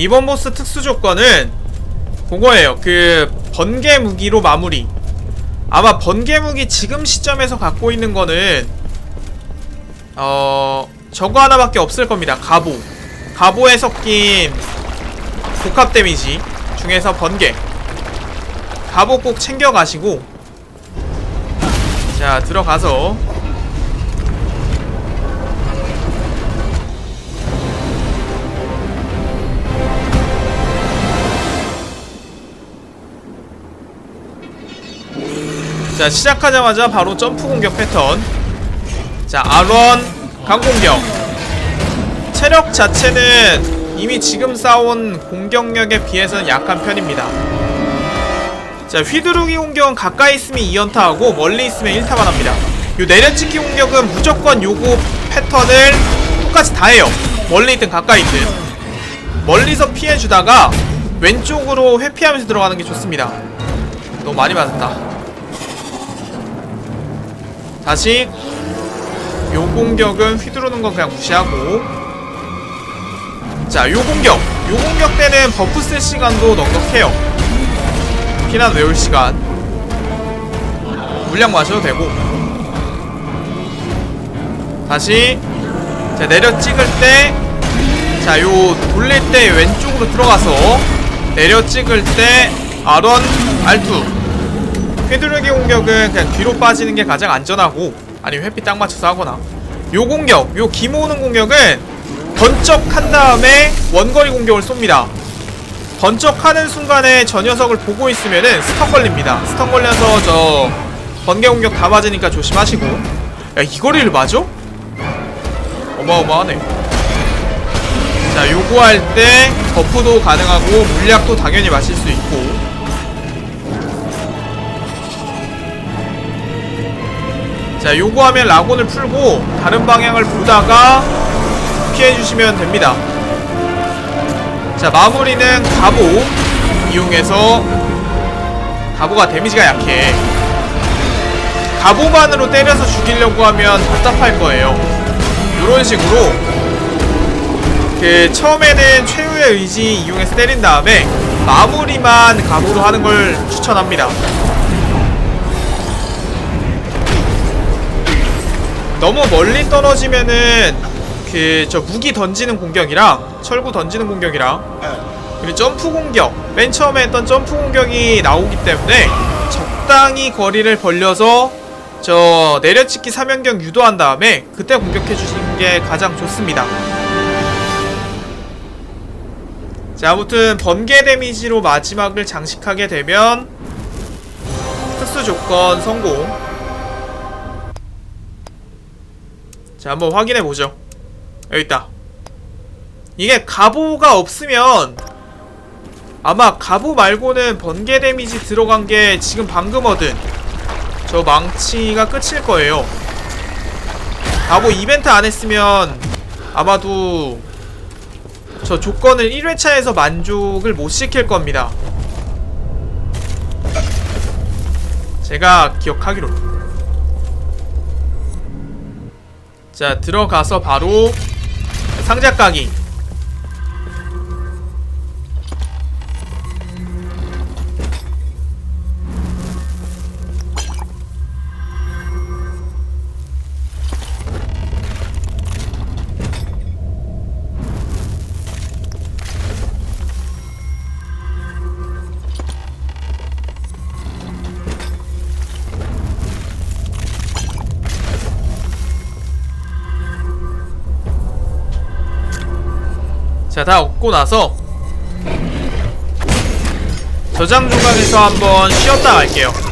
이번 보스 특수 조건은 그거예요. 그 번개 무기로 마무리. 아마 번개 무기 지금 시점에서 갖고 있는 거는 어 저거 하나밖에 없을 겁니다. 가보. 가보에 섞인 복합 데미지 중에서 번개. 가보 꼭 챙겨 가시고 자 들어가서 자 시작하자마자 바로 점프 공격 패턴. 자 아론 강공격. 체력 자체는 이미 지금 쌓아온 공격력에 비해서는 약한 편입니다. 자 휘두르기 공격은 가까이 있으면 2연타하고 멀리 있으면 1타만 합니다. 요 내려찍기 공격은 무조건 요거 패턴을 똑같이 다 해요. 멀리 있든 가까이 있든. 멀리서 피해주다가 왼쪽으로 회피하면서 들어가는 게 좋습니다. 너무 많이 맞았다 다시 요 공격은 휘두르는 건 그냥 무시하고. 자 요 공격. 요 공격 때는 버프 쓸 시간도 넉넉해요. 피난 외울 시간. 물량 마셔도 되고. 다시 자 내려 찍을 때 자 요 돌릴 때 왼쪽으로 들어가서 내려 찍을 때 아런 R2 휘두르기 공격은 그냥 뒤로 빠지는 게 가장 안전하고 아니면 회피 딱 맞춰서 하거나. 요 공격, 요 기모으는 공격은 번쩍한 다음에 원거리 공격을 쏩니다. 번쩍하는 순간에 저 녀석을 보고 있으면은 스턴 걸립니다. 스턴 걸려서 저 번개 공격 다 맞으니까 조심하시고. 야 이거리를 맞아? 어마어마하네. 자 요거 할때 버프도 가능하고 물약도 당연히 마실 수 있고 자 요거 하면 라곤을 풀고 다른 방향을 보다가 피해주시면 됩니다. 자 마무리는 가보 이용해서 가보가 데미지가 약해. 가보만으로 때려서 죽이려고 하면 답답할 거예요. 요런 식으로 그 처음에는 최후의 의지 이용해서 때린 다음에 마무리만 가보로 하는 걸 추천합니다 너무 멀리 떨어지면은 그 저 무기 던지는 공격이랑 철구 던지는 공격이랑 그리고 점프 공격. 맨 처음에 했던 점프 공격이 나오기 때문에 적당히 거리를 벌려서 저 내려찍기 사면경 유도한 다음에 그때 공격해 주시는 게 가장 좋습니다. 자 아무튼 번개 데미지로 마지막을 장식하게 되면 특수 조건 성공 자 한번 확인해 보죠. 여기 있다. 이게 가보가 없으면 아마 가보 말고는 번개 데미지 들어간 게 지금 방금 얻은 저 망치가 끝일 거예요. 가보 이벤트 안 했으면 아마도 저 조건을 1회차에서 만족을 못 시킬 겁니다. 제가 기억하기로 자 들어가서 바로 상자 까기 자, 다 얻고 나서 저장 중간에서 한번 쉬었다 갈게요.